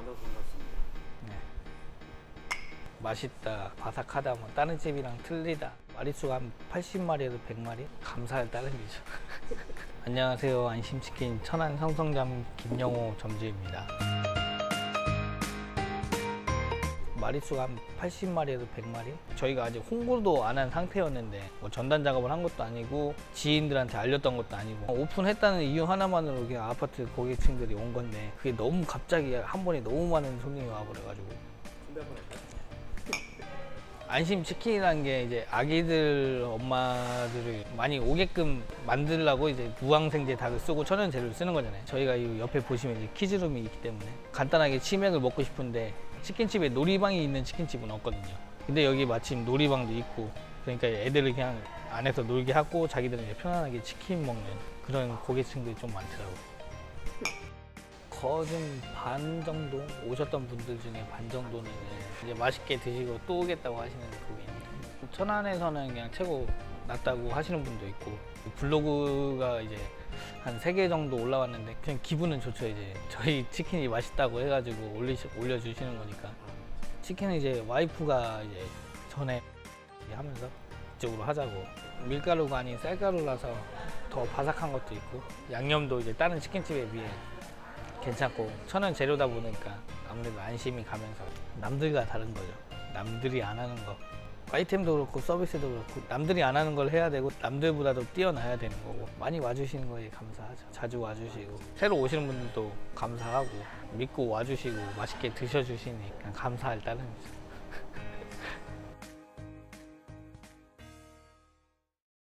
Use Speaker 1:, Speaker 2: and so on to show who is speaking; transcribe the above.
Speaker 1: 반갑습니다.
Speaker 2: 네. 맛있다, 바삭하다, 뭐 다른 집이랑 틀리다. 마리수가 한 80마리에서 100마리? 감사할 따름이죠. 안녕하세요. 안심치킨 천안 성성점 김영호 점주입니다. 마리수가 한 80마리에서 100마리? 저희가 아직 홍보도 안 한 상태였는데 뭐 전단 작업을 한 것도 아니고 지인들한테 알렸던 것도 아니고 오픈했다는 이유 하나만으로 그냥 아파트 고객층들이 온 건데 그게 너무 갑자기 한 번에 너무 많은 손님이 와버려가지고? 안심 치킨이라는 게 이제 아기들 엄마들을 많이 오게끔 만들려고 이제 무항생제 닭을 쓰고 천연 재료를 쓰는 거잖아요. 저희가 이 옆에 보시면 이제 키즈룸이 있기 때문에 간단하게 치맥을 먹고 싶은데 치킨집에 놀이방이 있는 치킨집은 없거든요. 근데 여기 마침 놀이방도 있고 그러니까 애들을 그냥 안에서 놀게 하고 자기들은 편안하게 치킨 먹는 그런 고객층들이 좀 많더라고요. 거진 반 정도 오셨던 분들 중에 반 정도는 이제 맛있게 드시고 또 오겠다고 하시는 고객님. 천안에서는 그냥 최고 낫다고 하시는 분도 있고 블로그가 이제 한 세 개 정도 올라왔는데 그냥 기분은 좋죠. 이제 저희 치킨이 맛있다고 해가지고 올리시, 올려주시는 거니까. 치킨은 이제 와이프가 이제 전에 하면서 이쪽으로 하자고. 밀가루가 아닌 쌀가루라서 더 바삭한 것도 있고 양념도 이제 다른 치킨집에 비해 괜찮고 천연 재료다 보니까 아무래도 안심이 가면서 남들과 다른 거죠. 남들이 안 하는 거. 아이템도 그렇고 서비스도 그렇고 남들이 안 하는 걸 해야 되고 남들보다도 뛰어나야 되는 거고 많이 와주시는 거에 감사하죠. 자주 와주시고 새로 오시는 분들도 감사하고 믿고 와주시고 맛있게 드셔주시니 그냥 감사할 따름이죠.